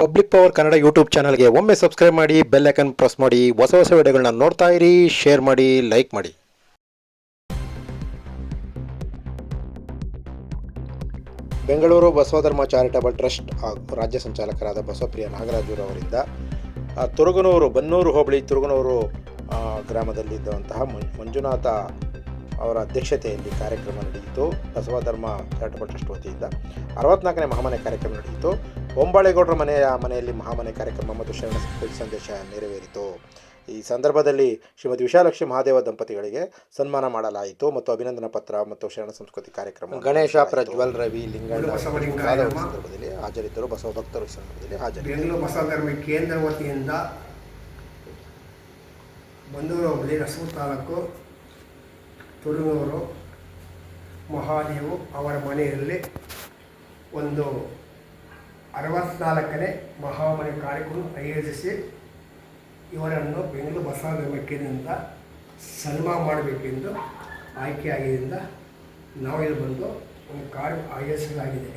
Public power Kannada YouTube ಚಾನಲ್ಗೆ ಒಮ್ಮೆ subscribe ಮಾಡಿ ಬೆಲ್ ಐಕನ್ ಪ್ರೆಸ್ ಮಾಡಿ, ಹೊಸ ಹೊಸ ವಿಡಿಯೋಗಳನ್ನ ನೋಡ್ತಾ ಇರಿ ಶೇರ್ ಮಾಡಿ ಲೈಕ್ ಮಾಡಿ. ಬೆಂಗಳೂರು ಬಸವಧರ್ಮ ಚಾರಿಟಬಲ್ ಟ್ರಸ್ಟ್ ಹಾಗೂ ರಾಜ್ಯ ಸಂಚಾಲಕರಾದ ಬಸವಪ್ರಿಯ ನಾಗರಾಜುರವರಿಂದ ತುರುಗನೂರು ಬನ್ನೂರು ಹೋಬಳಿ ತುರುಗನೂರು ಗ್ರಾಮದಲ್ಲಿದ್ದಂತಹ ಮಂಜುನಾಥ ಅವರ ಅಧ್ಯಕ್ಷತೆಯಲ್ಲಿ ಕಾರ್ಯಕ್ರಮ ನಡೆಯಿತು. ಬಸವಧರ್ಮ ಚಾರಿಟಬಲ್ ಟ್ರಸ್ಟ್ ವತಿಯಿಂದ ಅರವತ್ನಾಲ್ಕನೇ ಮಹಾಮನೆ ಕಾರ್ಯಕ್ರಮ ನಡೆಯಿತು. ಹೊಂಬಾಳೆಗೌಡರ ಮನೆಯ ಮನೆಯಲ್ಲಿ ಮಹಾಮನೆ ಕಾರ್ಯಕ್ರಮ ಮತ್ತು ಶರಣ ಸಂಸ್ಕೃತಿ ಸಂದೇಶ ನೆರವೇರಿತು. ಈ ಸಂದರ್ಭದಲ್ಲಿ ಶ್ರೀಮತಿ ವಿಶಾಲಕ್ಷ್ಮಿ ಮಹಾದೇವ ದಂಪತಿಗಳಿಗೆ ಸನ್ಮಾನ ಮಾಡಲಾಯಿತು ಮತ್ತು ಅಭಿನಂದನಾ ಪತ್ರ ಮತ್ತು ಶರಣ ಸಂಸ್ಕೃತಿ ಕಾರ್ಯಕ್ರಮ ಗಣೇಶ ಪ್ರಜ್ವಲ್ ರವಿ ಲಿಂಗಣ್ಣ. ಸಂದರ್ಭದಲ್ಲಿ ಹಾಜರಿದ್ದರು. ಬಸವ ಭಕ್ತರು ಸಂದರ್ಭದಲ್ಲಿ ಹಾಜರಿದ್ದರು. ಬಸವಧರ್ಮ ಕೇಂದ್ರ ವತಿಯಿಂದ ಬಂದೂರು ಹೋಬಳಿ ತಾಲೂಕು ತುರುನೂರು ಮಹಾದೇವು ಅವರ ಮನೆಯಲ್ಲಿ ಒಂದು ಅರವತ್ನಾಲ್ಕನೇ ಮಹಾಮನೆ ಕಾರ್ಯಕ್ರಮ ಆಯೋಜಿಸಿ ಇವರನ್ನು ಬೆಂಗಳೂರು ಕೇಂದ್ರದಿಂದ ಸನ್ಮಾನ ಮಾಡಬೇಕೆಂದು ಆಯ್ಕೆಯಾಗಿದ್ದರಿಂದ ನಾವಿಲ್ಲಿ ಬಂದು ಒಂದು ಕಾರ್ಯ ಆಯೋಜಿಸಲಾಗಿದೆ.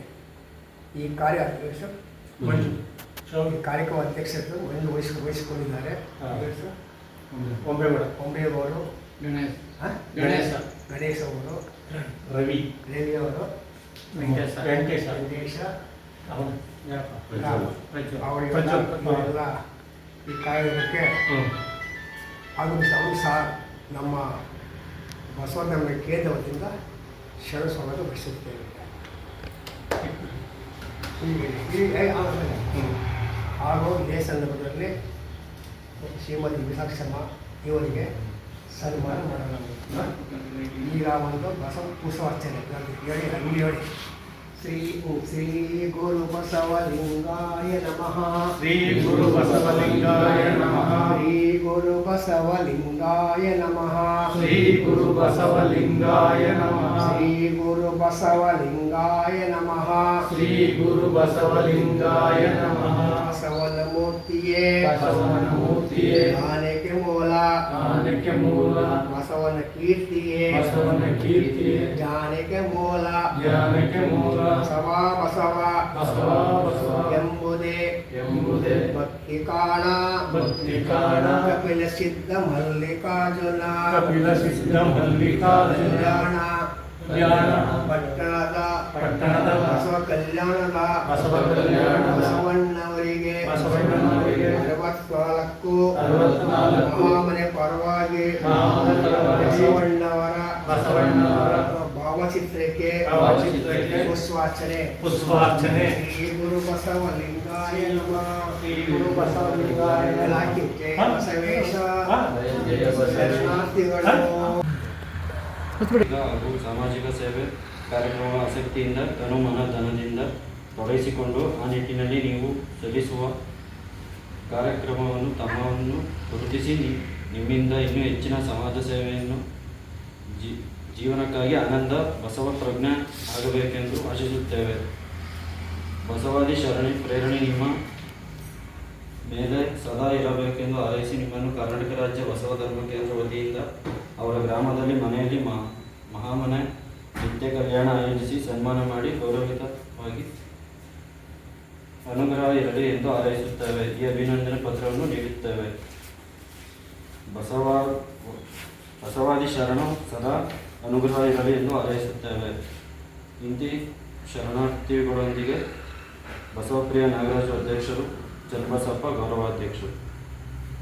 ಈ ಕಾರ್ಯ ಅಧ್ಯಕ್ಷ ಮಂಜು. ಈ ಕಾರ್ಯಕ್ರಮ ಅಧ್ಯಕ್ಷತೆ ಮಂಜು ವಹಿಸಿ ವಹಿಸಿಕೊಂಡಿದ್ದಾರೆ. ಅಧ್ಯಕ್ಷ ಒಂಬೇಗೌಡ ಕೊಂಬೆಯವರು ಗಣೇಶ್ ಹ? ಗಣೇಶ. ಗಣೇಶ್ ಅವರು. ರವಿ. ರವಿ ಅವರು. ವೆಂಕಟೇಶ. ವೆಂಕಟೇಶ. ವೆಂಕಟೇಶ. ಅವನು. ಅವರೆಲ್ಲ ಈ ಕಾರ್ಯಕ್ಕೆ. ಆಗಮಿಸಿ ಅವರು ಸಹ ನಮ್ಮ ಬಸವಣ್ಣ ಕೇಂದ್ರ ವತಿಯಿಂದ ಶರಣ ಸ್ವಾಗತ ಬಯಸುತ್ತೇವೆ. ಹಾಗೂ ಇದೇ ಸಂದರ್ಭದಲ್ಲಿ ಶ್ರೀಮತಿ ವಿಸಾಕ್ಷಮ್ಮ ಇವರಿಗೆ ಸನ್ಮಾನ ಮಾಡಲಾಗುತ್ತದೆ ಈಗ ಒಂದು ಬಸವ ಪುಷ್ಪಾರ್ಚನೆ ಹೇಳಿ ಹಂಗೆ ಹೇಳಿ ಶ್ರೀ ಶ್ರೀ ಗುರು ಬಸವಲಿಂಗಾಯ ನಮಃ ಶ್ರೀ ಗುರು ಬಸವಲಿಂಗಾಯ ನಮಃ ಶ್ರೀ ಗುರು ಬಸವಲಿಂಗಾಯ ನಮಃ ಶ್ರೀ ಗುರು ಬಸವಲಿಂಗಾಯ ನಮಃ ಶ್ರೀ ಗುರು ಬಸವಲಿಂಗಾಯ ನಮಃ ಶ್ರೀ ಗುರು ಬಸವಲಿಂಗಾಯ ನಮಃ ಬಸವನ ಮೂರ್ತಿಯೇ ಬಸವನ ಮೂರ್ತಿಯೇ ಜ್ಞಾನಕ್ಕೆ ಮೂಲ ಜ್ಞಾನಕ್ಕೆ ಮೂಲ. ಬಸವನ ಕೀರ್ತಿಯೇ. ಬಸವನ ಕೀರ್ತಿಯೇ. ಜ್ಞಾನಕ್ಕೆ ಮೂಲ. ಜ್ಞಾನಕ್ಕೆ ಮೂಲ. ಬಸವ ಬಸವ. ಬಸವ ಬಸವ. ಎಂಬುದೇ. ಎಂಬುದೇ. ಭಕ್ತಿ ಕಾಣ. ಭಕ್ತಿ ಕಾಣ. ಕಪಿಲ ಸಿದ್ಧ ಮಲ್ಲಿಕಾರ್ಜುನ. ಕಪಿಲ ಸಿದ್ಧ ಮಲ್ಲಿಕಾರ್ಜುನ. ಕಲ್ಯಾಣ. ಪಟ್ಟಣದ. ಪಟ್ಟಣದ. ಬಸವ ಕಲ್ಯಾಣದ. ಬಸವ ಕಲ್ಯಾಣ ಬಸವಣ್ಣವರಿಗೆ. ಬಸವಣ್ಣನವರಿಗೆ ಅರವತ್ನಾಲ್ಕು ಮಹಾಮನೆ ಪರವಾಗಿ ಬಸವಣ್ಣವರ ಪರವಾಗಿ ಬಸವಣ್ಣವರ ಬಸವಣ್ಣನವರ ಭಾವಚಿತ್ರಕ್ಕೆ ಪುಷ್ಪಾರ್ಚನೆ. ಪುಷ್ಪಾರ್ಚನೆ. ಶ್ರೀ ಗುರು ಬಸವಲಿಂಗಾಯ ನಮಃ. ಶ್ರೀ ಗುರು ಬಸವಲಿಂಗಾಯ? ಬಸವೇಶ. ಹಾಗೂ ಸಾಮಾಜಿಕ ಸೇವೆ ಕಾರ್ಯಕ್ರಮ ಆಸಕ್ತಿಯಿಂದ ತನು ಮನ ಧನದಿಂದ ತೊಡಗಿಸಿಕೊಂಡು ಆ ನಿಟ್ಟಿನಲ್ಲಿ ನೀವು ಸಲ್ಲಿಸುವ ಕಾರ್ಯಕ್ರಮವನ್ನು ತಮ್ಮವನ್ನು ಗುರುತಿಸಿ ನಿಮ್ಮಿಂದ ಇನ್ನೂ ಹೆಚ್ಚಿನ ಸಮಾಜ ಸೇವೆಯನ್ನು ಜೀವನಕ್ಕಾಗಿ ಆನಂದ, ಬಸವ ಪ್ರಜ್ಞೆ ಆಗಬೇಕೆಂದು ಆಶಿಸುತ್ತೇವೆ. ಬಸವಾದಿ ಶರಣಿ, ಪ್ರೇರಣೆ ನಿಮ್ಮ ಮೇಲೆ ಸದಾ ಇರಬೇಕೆಂದು ಹಾರೈಸಿ ನಿಮ್ಮನ್ನು ಕರ್ನಾಟಕ ರಾಜ್ಯ ಬಸವ ಧರ್ಮ ಕೇಂದ್ರ ವತಿಯಿಂದ ಅವರ ಗ್ರಾಮದಲ್ಲಿ ಮನೆಯಲ್ಲಿ ಮಹಾ ಮಹಾಮನೆ ನಿತ್ಯ ಕಲ್ಯಾಣ ಆಯೋಜಿಸಿ ಸನ್ಮಾನ ಮಾಡಿ ಗೌರವಿತವಾಗಿ ಅನುಗ್ರಹ ಇರಲಿ ಎಂದು ಹಾರೈಸುತ್ತೇವೆ. ಈ ಅಭಿನಂದನೆ ಪತ್ರವನ್ನು ನೀಡುತ್ತೇವೆ. ಬಸವ ಬಸವಾದಿ ಶರಣ ಸದಾ ಅನುಗ್ರಹ ಇರಲಿ ಎಂದು ಹಾರೈಸುತ್ತೇವೆ. ಇಂತಿ ಶರಣಾರ್ಥಿಗಳೊಂದಿಗೆ ಬಸವಪ್ರಿಯ ನಾಗರಾಜು ಅಧ್ಯಕ್ಷರು ಚನ್ನಬಸಪ್ಪ ಗೌರವಾಧ್ಯಕ್ಷರು.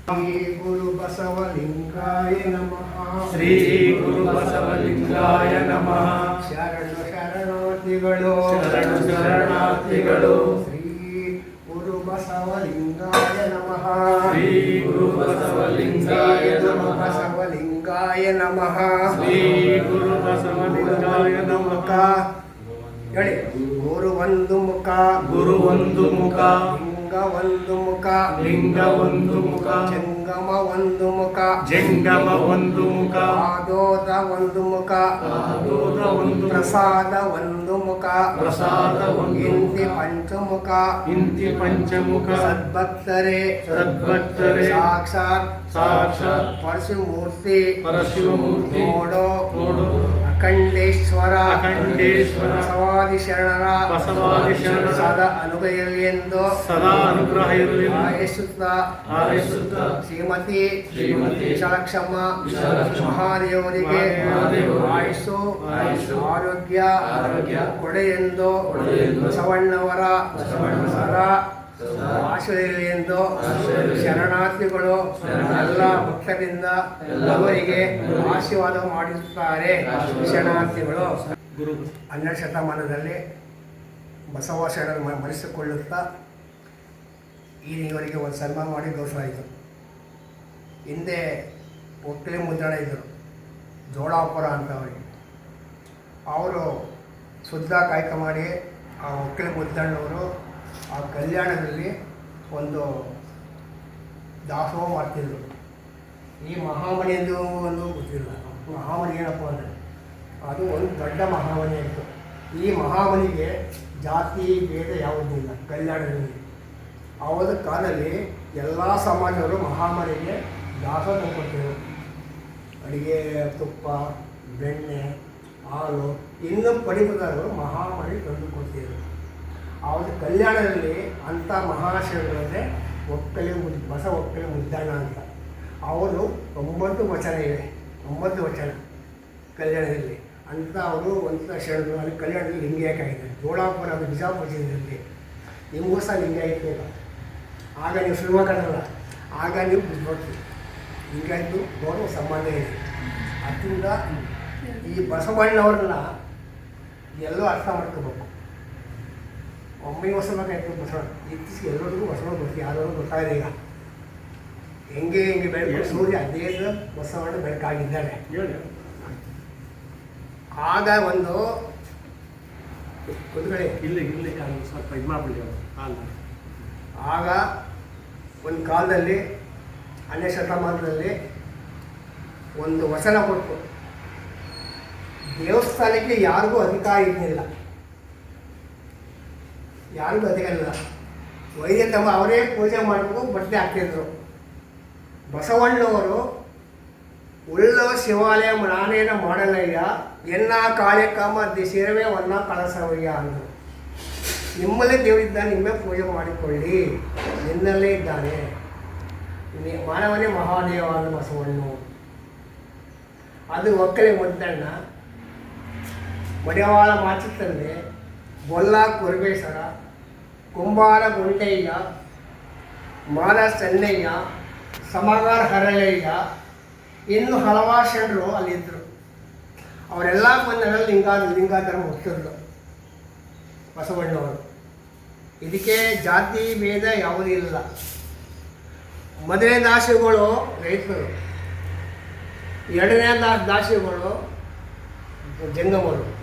ಶ್ರೀ ಗುರು ಬಸವಲಿಂಗಾಯ ನಮಃ. ಶ್ರೀ ಗುರು ಬಸವಲಿಂಗಾಯ ನಮಃ. ಶರಣ ಶರಣಾರ್ಥಿಗಳು. ಶರಣ ಶರಣಾರ್ಥಿಗಳು. ಬಸವಲಿಂಗಾಯ ನಮಃ. ಶ್ರೀ ಗುರು ಬಸವಲಿಂಗಾಯ ನಮಃ. ಬಸವಲಿಂಗಾಯ ನಮಃ. ಶ್ರೀ ಗುರು ಬಸವಲಿಂಗಾಯ ನಮಃ ಹೇಳಿ. ಗುರು ಒಂದು ಮುಖ. ಗುರು ಒಂದು ಮುಖ. ಲಿಂಗ ಒಂದು ಮುಖ ಲಿಂಗ ಒಂದು ಮುಖ ಜಂಗಮ ಒಂದು ಮುಖ ಜಂಗಮ ಒಂದು ಮುಖ ಆದೋದ ಒಂದು ಮುಖ ಆದೋದ ಒಂದು ಪ್ರಸಾದ ಒಂದು ಮುಖ ಪ್ರಸಾದ ಒಂದು ಇಂತಿ ಪಂಚಮುಖ. ಇಂತಿ ಪಂಚಮುಖ. ಸದ್ಭಕ್ತರೇ. ಸದ್ಭಕ್ತರೇ. ಸಾಕ್ಷಾತ್. ಸಾಕ್ಷಾತ್. ಪರಶುಮೂರ್ತಿ. ಪರಶಿವಮೂರ್ತಿ ನೋಡೋ. ನೋಡು. ಅಖಂಡೇಶ್ವರ. ಅಖಂಡೇಶ್ವರ. ಬಸವಾದಿ ಶರಣರ. ಬಸವಾದಿ ಶರಣರ. ಸದಾ ಅನುಗ್ರಹವಿರಲಿ ಎಂದು. ಸದಾ ಅನುಗ್ರಹ ಇರಲಿ ಆಯಸುತ್ತ ಆಯಸುತ್ತ ಶ್ರೀಮತಿ ಶ್ರೀಮತಿ ವಿಶಾಲಕ್ಷಮ್ಮ. ಮಹಾದೇವರಿಗೆ ಆಯಸ್ಸು. ಆರೋಗ್ಯ. ಆರೋಗ್ಯ. ಕೊಡೆ ಎಂದು. ಬಸವಣ್ಣವರ. ಬಸವಣ್ಣವರ. ಸದಾ ಆಶೀರ್ವದಿರಲಿ ಎಂದು. ಶರಣಾರ್ಥಿಗಳು ಎಲ್ಲ ಭಕ್ತರಿಂದ ಅವರಿಗೆ ಆಶೀರ್ವಾದ ಮಾಡಿರುತ್ತಾರೆ. ಶರಣಾರ್ಥಿಗಳು. ಗುರು. ಹನ್ನೆರಡು ಶತಮಾನದಲ್ಲಿ ಬಸವ ಶರಣರು ಮರೆಸಿಕೊಳ್ಳುತ್ತಾ ಮರೆಸಿಕೊಳ್ಳುತ್ತಾ ಈಗಿನವರೆಗೆ ಒಂದು ಸನ್ಮಾನ ಮಾಡಿ ಗೌರವಾಯಿತು ಹಿಂದೆ ಒಕ್ಕಲಿ ಮುದ್ರಣ ಇದ್ದರು. ಜೋಳಾಪುರ ಅಂತ ಅವರಿಗೆ. ಅವರು ಶುದ್ಧ ಕಾಯಕ ಮಾಡಿ ಆ ಒಕ್ಕಲಿ ಮುದ್ದಣ್ಣವರು ಆ ಕಲ್ಯಾಣದಲ್ಲಿ ಒಂದು ದಾಸೋಹ ಮಾಡ್ತಿದ್ರು. ಈ ಮಹಾಮಣಿ ಎಂದು ಒಂದು ಗೊತ್ತಿಲ್ಲ. ಮಹಾಮಣಿ ಏನಪ್ಪ ಅಂದರೆ ಅದು ಒಂದು ದೊಡ್ಡ ಮಹಾಮಣಿ ಆಯಿತು. ಈ ಮಹಾಮಣಿಗೆ ಜಾತಿ ಭೇದ ಯಾವುದೂ ಇಲ್ಲ ಕಲ್ಯಾಣದಲ್ಲಿ. ಅವರ ಕಾಲದಲ್ಲಿ ಎಲ್ಲ ಸಮಾಜವರು ಮಹಾಮಣಿಗೆ ದಾಸೋಹ ತಂದ್ಕೊಡ್ತಿದ್ರು ಅಡಿಗೆ, ತುಪ್ಪ, ಬೆಣ್ಣೆ, ಹಾಲು ಇನ್ನೂ ಪಡಿಪದಾರರು ಮಹಾಮಣಿ ತಂದು ಕೊಡ್ತಿದ್ರು. ಅವರ ಕಲ್ಯಾಣದಲ್ಲಿ ಅಂಥ ಮಹಾಶಿವಗಳಂದರೆ ಒಕ್ಕಲಿ ಮುದ್ ಬಸ ಒಕ್ಕಲಿ ಮುದ್ದಾಣ ಅಂತ. ಅವರು ಒಂಬತ್ತು ವಚನ ಇವೆ ಒಂಬತ್ತು ವಚನ ಕಲ್ಯಾಣದಲ್ಲಿ. ಅಂತ ಅವರು ಒಂದು ಶರಣರು, ಅಲ್ಲಿ ಕಲ್ಯಾಣದಲ್ಲಿ ಲಿಂಗಾಯಕ ಇದೆ ಜೋಳಾಪುರ ಅದು ಬಿಜಾಪುರ ಜಿಲ್ಲೆಯಲ್ಲಿ. ನಿಮಗೂ ಸಹ ಲಿಂಗಾಯತ ಬೇಕು. ಆಗ ನೀವು ಸಿನಿಮಾ ಶಿವಮೊಗ್ಗದಲ್ಲ ಆಗ ನೀವು ಬಿಟ್ಬಿಡ್ತೀವಿ ಲಿಂಗಾಯತು ಗೌರವ ಸಂಬಂಧ ಇದೆ. ಅದರಿಂದ ಈ ಬಸವಣ್ಣವ್ರನ್ನ ಎಲ್ಲೋ ಅರ್ಥ ಮಾಡ್ಕೋಬೇಕು. ಒಮ್ಮೆ ಹೊಸಬೇಕಾಯ್ತು ಬಸವಣ್ಣ ಇತ್ತೀಚೆಗೆ ಎಲ್ಲರಿಗೂ ಬಸವಣ್ಣ ಗೊತ್ತಿ ಯಾರು ಗೊತ್ತಾಗಿದೆ ಈಗ ಹೆಂಗೆ ಹೆಂಗೆ ಬೆಳಕು ಸೂರ್ಯ ಅದೇ ಬಸವಣ್ಣ ಬೆಳಕಾಗಿದ್ದಾನೆ. ಹೇಳಿ. ಆಗ ಒಂದು ಕುದುರೆ ಇಲ್ಲಿ ಇಲ್ಲಿ ಸ್ವಲ್ಪ ಇದು ಮಾಡ್ಬಿಡಿ ಆಗ ಒಂದು ಕಾಲದಲ್ಲಿ ಹನ್ನೆರಡು ಶತಮಾನದಲ್ಲಿ ಒಂದು ವಚನ ಕೊಟ್ಟು ದೇವಸ್ಥಾನಕ್ಕೆ ಯಾರಿಗೂ ಅಧಿಕಾರ ಇರಲಿಲ್ಲ. ಯಾರಿಗೂ ಇಲ್ಲ ವೈದ್ಯ ತಮ್ಮ ಅವರೇ ಪೂಜೆ ಮಾಡಬೇಕು, ಬಟ್ಟೆ ಹಾಕ್ತಿದ್ರು. ಬಸವಣ್ಣವರು, ಉಳ್ಳ ಶಿವಾಲಯ ನಾನೇನ ಮಾಡಲಯ್ಯ ಎನ್ನ ಕಾಳಿಕಮ್ಮ ದಿಶಿರವೇ ಒನ್ನ ಕಳಸವಯ್ಯ ಅಂದರು. ನಿಮ್ಮಲ್ಲೇ ದೇವರಿದ್ದ, ನಿಮ್ಮೇ ಪೂಜೆ ಮಾಡಿಕೊಳ್ಳಿ. ನಿನ್ನಲ್ಲೇ ಇದ್ದಾನೆ. ಮಾನವನೇ ಮಹಾದೇವಾದ ಬಸವಣ್ಣು ಅದು ಒಕ್ಕಲೆ ಮುದ್ದಣ್ಣ. ಮಡಿವಾಳ ಮಾಚುತ್ತಂದೆ. ಗೊಲ್ಲ ಕೊರಬೇಶ್ವರ ಕುಂಬಾರ ಗುಂಟಯ್ಯ ಮಾನ ಚೆನ್ನಯ್ಯ ಸಮಗಾರ ಹರಳಯ್ಯ ಇನ್ನು ಹಲವಾರು ಶರಣರು ಅಲ್ಲಿದ್ದರು. ಅವರೆಲ್ಲ ಬಂದರಲ್ಲಿ ಲಿಂಗಾ ಲಿಂಗಾಧರ ಮುಖ್ಯರು ಬಸವಣ್ಣವರು. ಇದಕ್ಕೆ ಜಾತಿ ಭೇದ ಯಾವುದೂ ಇಲ್ಲ. ಮೊದಲನೇ ದಾಸಿಗಳು ರೈತರು. ಎರಡನೇ ದಾಸಿಗಳು ಜಂಗಮರು.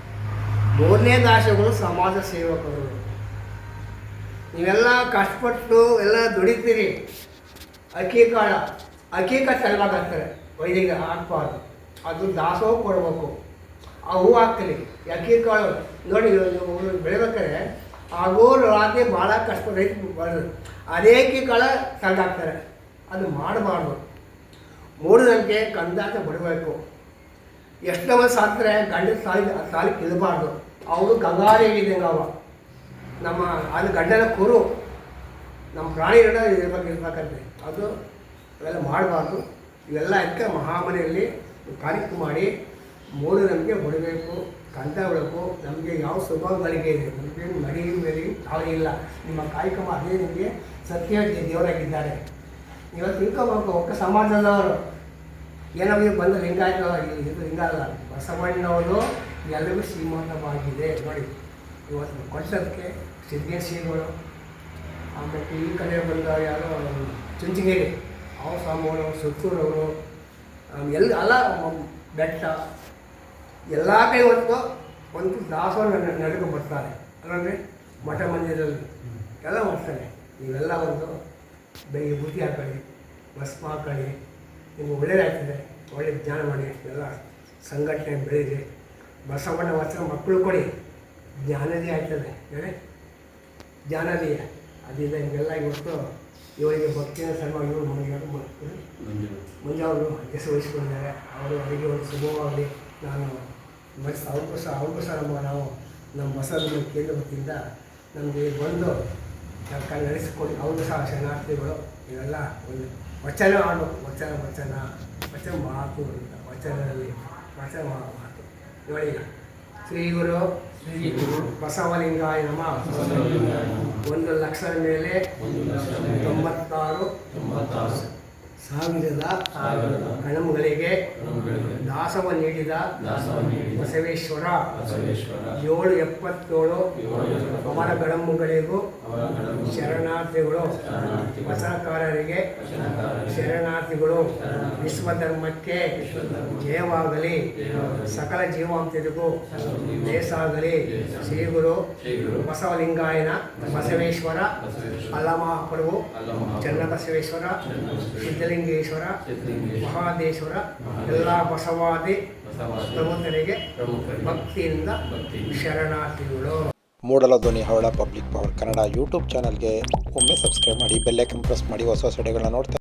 ಮೂರನೇ ದಾಶಗಳು ಸಮಾಜ ಸೇವಕರು. ನೀವೆಲ್ಲ ಕಷ್ಟಪಟ್ಟು ಎಲ್ಲ ದುಡಿತೀರಿ. ಅಕ್ಕಿ ಕಾಳ, ಅಕ್ಕಿ ಕಾಳು ಸಲುವಾಗತ್ತಾರೆ ವೈದಿಕ ಹಾಕ್ಬಾರ್ದು. ಅದು ದಾಸೋಹ ಕೊಡಬೇಕು. ಆ ಹೂ ಹಾಕ್ತೀರಿ. ಅಕ್ಕಿ ಕಾಳು, ನೋಡಿ ಬೆಳಿಬೇಕಾದ್ರೆ ಆ ಊರು ರಾತ್ರಿ ಭಾಳ ಕಷ್ಟ ರೈತ ಬರೋದು ಅದೇ ಅಕ್ಕಿ ಕಾಳ ತಂದಾಕ್ತಾರೆ ಅದು ಮಾಡಬಾರ್ದು. ಗಂಟೆ ಕಂದಾಟ ಬಿಡಬೇಕು. ಎಷ್ಟೋ ಮಂದಿ ಸಾಕ್ತಾರೆ, ಗಂಡ ಸಾಲಿ ಸಾಲಿ ಇರಬಾರ್ದು ಅವರು ಗಂಗಾರಿ ಇದ್ದಂಗೆ ಅವ ನಮ್ಮ ಅದು ಗಂಡನ ಕುರು, ನಮ್ಮ ಪ್ರಾಣಿಗಳನ್ನ ಇರ್ಬೇಕು ಇರ್ಬೇಕಂತೆ. ಅದು ಅವೆಲ್ಲ ಮಾಡಬಾರ್ದು. ಇವೆಲ್ಲ ಅದಕ್ಕೆ ಮಹಾಮನೆಯಲ್ಲಿ ಕಾರ್ಯಕ್ರಮ ಮಾಡಿ ಮೂರು ನಮಗೆ ಹೊಡಬೇಕು ಕಂತ ಬಿಡಬೇಕು ನಮಗೆ ಯಾವ ಸ್ವಭಾವಗಳಿಗೆ ಇದೆ? ನಮಗೆ ಮಡಿ ಮೇಲೆ ಇಲ್ಲ. ನಿಮ್ಮ ಕಾರ್ಯಕ್ರಮ ಅದೇ ನಿಮಗೆ ಸತ್ಯ ದೇವರಾಗಿದ್ದಾರೆ. ನೀವು ತಿಳ್ಕೊಬೇಕು, ಒಕ್ಕ ಸಮಾಜದವರು. ಏನೋ ಬಂದು ಲಿಂಗಾಯತ ಲಿಂಗ ಅಲ್ಲ ಬಸವಣ್ಣವರು ಎಲ್ಲರಿಗೂ ಸೀಮಾಂತವಾಗಿದೆ ನೋಡಿ, ಇವತ್ತು ಕೊಟ್ಟದಕ್ಕೆ ಸಿದ್ದೇಶ್ವರಗಳು ಆಮೇಲೆ ಈ ಕಡೆ ಬಂದ ಯಾರೋ ಚುಂಚನಗಿರಿ ಅವ್ರ ಸ್ವಾಮಿಗಳು, ಸುತ್ತೂರವರು ಎಲ್ಲ, ಅಲ್ಲ ಬೆಟ್ಟ, ಎಲ್ಲ ಕಡೆ ಒಂದು ಒಂದು ದಾಸರ ನಡೆದು ಬರ್ತಾರೆ. ಅಲ್ಲಂದರೆ ಮಠ ಮಂದಿರದಲ್ಲಿ ಎಲ್ಲ ಬರ್ತಾರೆ ನೀವೆಲ್ಲ ಒಂದು ಬೆಳಿಗ್ಗೆ ಬುದ್ಧಿ ಹಾಕೊಳ್ಳಿ ಭಸ್ಮ ಹಾಕೊಳ್ಳಿ ನಿಮ್ಗೆ ಒಳ್ಳೆಯದಾಗ್ತದೆ ಒಳ್ಳೆ ಜ್ಞಾನ ಮಾಡಿ, ಎಲ್ಲ ಸಂಘಟನೆ ಬೆಳೀರಿ ಬಸವಣ್ಣ ವಚನ ಮಕ್ಕಳು ಕೊಡಿ. ಜ್ಞಾನದೇ ಆಗ್ತದೆ ಹೇಳಿ ಜ್ಞಾನದೀಯ ಅದರಿಂದ ಹಿಂಗೆಲ್ಲ ಇವತ್ತು ಇವರಿಗೆ ಭಕ್ತಿಯ ಸಲುವಾಗಿ ಇವರು ನಮಗೆ ಮುಂಜಾವರು ಹೆಸರು ವಹಿಸ್ಕೊಂಡಿದ್ದಾರೆ. ಅವರು ಅವರಿಗೆ ಒಂದು ಶುಭವಾಗಲಿ ನಾನು ಮತ್ತು ಅವ್ರಿಗೂ ಸಹ ಅವ್ರಿಗೂ ಸಹ ನಮ್ಮ, ನಾವು ನಮ್ಮ ಬಸವನ ಕೇಂದ್ರ ವತಿಯಿಂದ ನಮಗೆ ಬಂದು ಸರ್ಕಾರ ನಡೆಸಿಕೊಂಡು. ಅವರು ಸಹ ಶರಣಾರ್ಥಿಗಳು. ಇವೆಲ್ಲ ಒಂದು ವಚನ ಆಡಬೇಕು ವಚನ ವಚನ ವಚನ ಮಾತು ಅಂತ. ವಚನದಲ್ಲಿ, ವಚನ ನೋಡಿ ಶ್ರೀ ಗುರು ಶ್ರೀ ಗುರು ಬಸವಲಿಂಗಾಯ ನಮ. ಒಂದು ಲಕ್ಷದ ಮೇಲೆ ತೊಂಬತ್ತಾರು. ತೊಂಬತ್ತಾರು. ಸಾವಿರದ ಕಣಂಗಳಿಗೆ ದಾಸವ ನೀಡಿದ ಬಸವೇಶ್ವರ. ಏಳು ಎಪ್ಪತ್ತೇಳು ಅವರ ಕಣಮುಗಳಿಗೂ ಶರಣಾರ್ಥಿಗಳು ಬಸಕಾರರಿಗೆ ವಚನಕಾರರಿಗೆ ಶರಣಾರ್ಥಿಗಳು. ವಿಶ್ವ ವಿಶ್ವಧರ್ಮಕ್ಕೆ ವಿಶ್ವಧರ್ಮಕ್ಕೆ ಜಯವಾಗಲಿ. ಸಕಲ ಜೀವಾಂತರಿಗೂ ದೇಸಾಗಲಿ ಶ್ರೀಗುರು ಬಸವಲಿಂಗಾಯನ ಬಸವೇಶ್ವರ ಅಲ್ಲಮಹಾಪ್ರಭು ಚನ್ನಬಸವೇಶ್ವರ ಚನ್ನಬಸವೇಶ್ವರ. ಸಿದ್ಧಲಿಂಗೇಶ್ವರ ಸಿದ್ಧಲಿಂಗೇಶ್ವರ ಮಹಾದೇಶ್ವರ ಎಲ್ಲ ಬಸವಾದಿ ಪ್ರಮುಖರಿಗೆ ಭಕ್ತಿಯಿಂದ ಭಕ್ತಿಯಿಂದ ಶರಣಾರ್ಥಿಗಳು. ಮೂಡಲ ಧ್ವನಿ ಹವಳ ಪಬ್ಲಿಕ್ ಪವರ್ ಕನ್ನಡ ಯೂಟ್ಯೂಬ್ ಚಾನಲ್ಗೆ ಒಮ್ಮೆ ಸಬ್ಸ್ಕ್ರೈಬ್ ಮಾಡಿ ಬೆಲ್ಲೈಕನ್ ಪ್ರೆಸ್ ಮಾಡಿ ಹೊಸ ಹೊಸ ವಿಡಿಯೋಗಳನ್ನ ನೋಡ್ತಾ